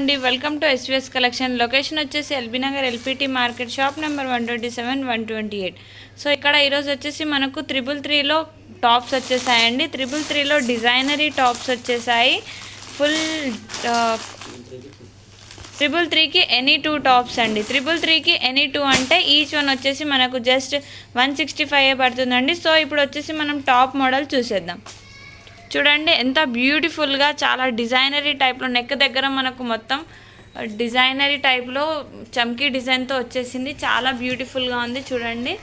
అండి welcome to SVS collection location వచ్చేసి LB Nagar LPT market shop number one twenty seven one twenty eight. So ఇక్కడ ఈరోజు వచ్చేసి మనకు త్రిబుల్ త్రీలో టాప్స్ వచ్చేసాయండి. త్రిబుల్ త్రీలో డిజైనరీ టాప్స్ వచ్చేసాయి. ఫుల్ త్రిబుల్ త్రీకి ఎనీ టూ టాప్స్ అండి. త్రిబుల్ త్రీకి ఎనీ టూ అంటే ఈచ్ వన్ వచ్చేసి మనకు జస్ట్ వన్ సిక్స్టీ ఫైవ్ పడుతుందండి. సో ఇప్పుడు వచ్చేసి మనం టాప్ మోడల్ చూసేద్దాం. చూడండి ఎంత బ్యూటిఫుల్గా చాలా డిజైనరీ టైప్లో నెక్ దగ్గర మనకు మొత్తం డిజైనరీ టైప్లో చమ్కీ డిజైన్తో వచ్చేసింది. చాలా బ్యూటిఫుల్గా ఉంది చూడండి.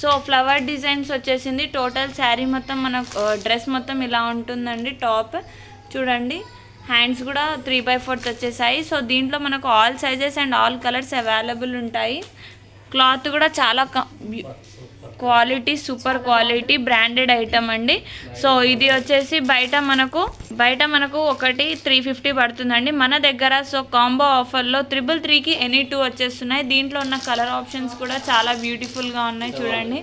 సో ఫ్లవర్ డిజైన్స్ వచ్చేసింది. టోటల్ శారీ మొత్తం మన డ్రెస్ మొత్తం ఇలా ఉంటుందండి టాప్ చూడండి హ్యాండ్స్ కూడా త్రీ బై ఫోర్త్ వచ్చేసాయి. సో దీంట్లో మనకు all sizes and all colours available ఉంటాయి. క్లాత్ కూడా చాలా quality super quality branded item అండి. సో ఇది వచ్చేసి బయట మనకు బయట మనకు ఒకటి త్రీ ఫిఫ్టీ పడుతుందండి. మన దగ్గర సో కాంబో ఆఫర్లో త్రిబుల్ త్రీకి ఎనీ టూ వచ్చేస్తున్నాయి. దీంట్లో ఉన్న కలర్ ఆప్షన్స్ కూడా చాలా బ్యూటిఫుల్గా ఉన్నాయి చూడండి.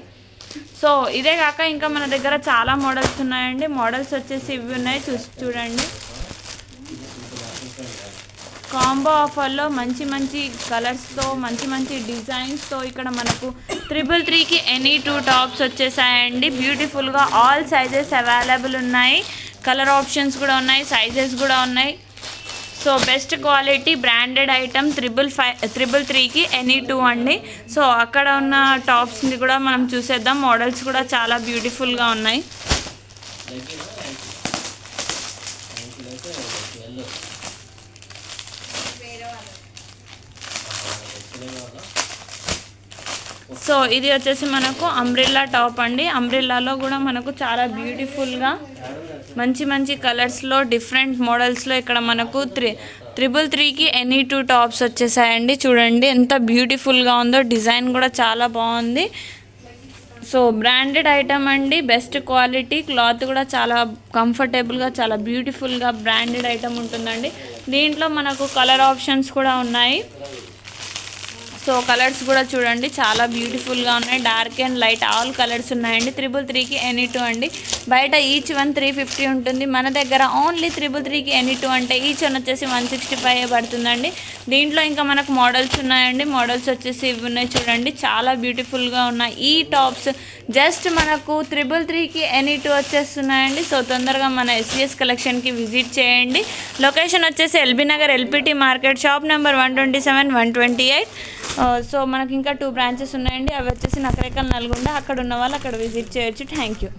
సో ఇదే కాక ఇంకా మన దగ్గర చాలా మోడల్స్ ఉన్నాయండి. మోడల్స్ వచ్చేసి ఇవి ఉన్నాయి. చూసి చూడండి. కాంబో ఆఫర్లో మంచి మంచి కలర్స్తో మంచి మంచి డిజైన్స్తో ఇక్కడ మనకు త్రిబుల్ త్రీకి ఎనీ టూ టాప్స్ వచ్చేసాయండి. బ్యూటిఫుల్గా ఆల్ సైజెస్ అవైలబుల్ ఉన్నాయి. కలర్ ఆప్షన్స్ కూడా ఉన్నాయి సైజెస్ కూడా ఉన్నాయి. So best quality branded item triple five triple త్రీకి ఎనీ టూ అండి. సో అక్కడ ఉన్న టాప్స్ని కూడా మనం చూసేద్దాం. మోడల్స్ కూడా చాలా బ్యూటిఫుల్గా ఉన్నాయి. సో ఇది వచ్చేసి మనకు అంబ్రిల్లా టాప్ అండి. అంబ్రిల్లాలో కూడా మనకు చాలా బ్యూటిఫుల్గా మంచి మంచి కలర్స్లో డిఫరెంట్ మోడల్స్లో ఇక్కడ మనకు త్రి త్రిబుల్ త్రీకి ఎనీ టూ టాప్స్ వచ్చేసాయండి. చూడండి ఎంత బ్యూటిఫుల్గా ఉందో డిజైన్ కూడా చాలా బాగుంది. సో బ్రాండెడ్ ఐటమ్ అండి బెస్ట్ క్వాలిటీ క్లాత్ కూడా చాలా కంఫర్టబుల్గా చాలా బ్యూటిఫుల్గా బ్రాండెడ్ ఐటమ్ ఉంటుందండి. దీంట్లో మనకు కలర్ ఆప్షన్స్ కూడా ఉన్నాయి. సో కలర్స్ కూడా చూడండి చాలా బ్యూటిఫుల్గా ఉన్నాయి. Dark and light all colours ఉన్నాయండి. త్రిబుల్ త్రీకి ఎనీ టూ అండి. బయట ఈచ్ వన్ త్రీ ఫిఫ్టీ ఉంటుంది. మన దగ్గర ఓన్లీ త్రిబుల్ త్రీకి ఎనీ టూ అంటే ఈచ్ వన్ వచ్చేసి వన్ సిక్స్టీ ఫైవ్ పడుతుందండి. దీంట్లో ఇంకా మనకు మోడల్స్ ఉన్నాయండి. మోడల్స్ వచ్చేసి ఇవి ఉన్నాయి చూడండి. చాలా బ్యూటిఫుల్గా ఉన్నాయి. ఈ టాప్స్ జస్ట్ మనకు త్రిబుల్ త్రీకి ఎనీ టూ వచ్చేస్తున్నాయండి. సో తొందరగా మన ఎస్విఎస్ కలెక్షన్కి విజిట్ చేయండి. లొకేషన్ వచ్చేసి LB Nagar LPT market shop number one twenty seven one twenty eight so మనకి ఇంకా టూ బ్రాంచెస్ ఉన్నాయండి. అవి వచ్చేసి నకరేకల్ నల్గొండ అక్కడ ఉన్న వాళ్ళు అక్కడ విజిట్ చేయొచ్చు. Thank you